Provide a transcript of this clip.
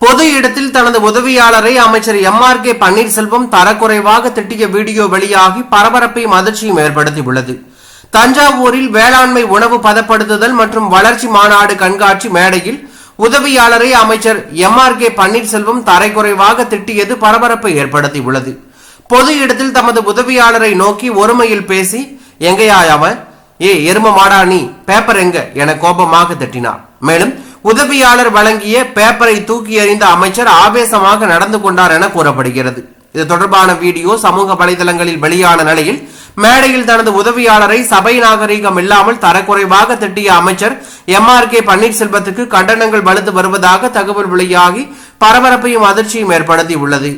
பொது இடத்தில் தனது உதவியாளரை அமைச்சர் எம் ஆர் கே பன்னீர்செல்வம் தரக்குறைவாக திட்டிய வீடியோ வெளியாகி பரபரப்பையும் அதிர்ச்சியும் ஏற்படுத்தியுள்ளது. தஞ்சாவூரில் வேளாண்மை உணவு பதப்படுத்துதல் மற்றும் வளர்ச்சி மாநாடு கண்காட்சி மேடையில் உதவியாளரை அமைச்சர் எம் ஆர் கே பன்னீர்செல்வம் தரைக்குறைவாக திட்டியது பரபரப்பை ஏற்படுத்தியுள்ளது. பொது இடத்தில் தமது உதவியாளரை நோக்கி ஒருமையில் பேசி எங்கேயா அவன்? ஏ எரும மாடா நீ? பேப்பர் எங்க? என கோபமாக திட்டினார். மேலும் உதவியாளர் வழங்கிய பேப்பரை தூக்கி எறிந்த அமைச்சர் ஆவேசமாக நடந்து கொண்டார் என கூறப்படுகிறது. இது தொடர்பான வீடியோ சமூக வலைதளங்களில் வெளியான நிலையில் மேடையில் தனது உதவியாளரை சபை நாகரிகம் இல்லாமல் தரக்குறைவாக திட்டிய அமைச்சர் எம் ஆர் கே பன்னீர்செல்வத்துக்கு கண்டனங்கள் வலுத்து வருவதாக தகவல் வெளியாகி பரபரப்பையும் அதிர்ச்சியும் ஏற்படுத்தி உள்ளது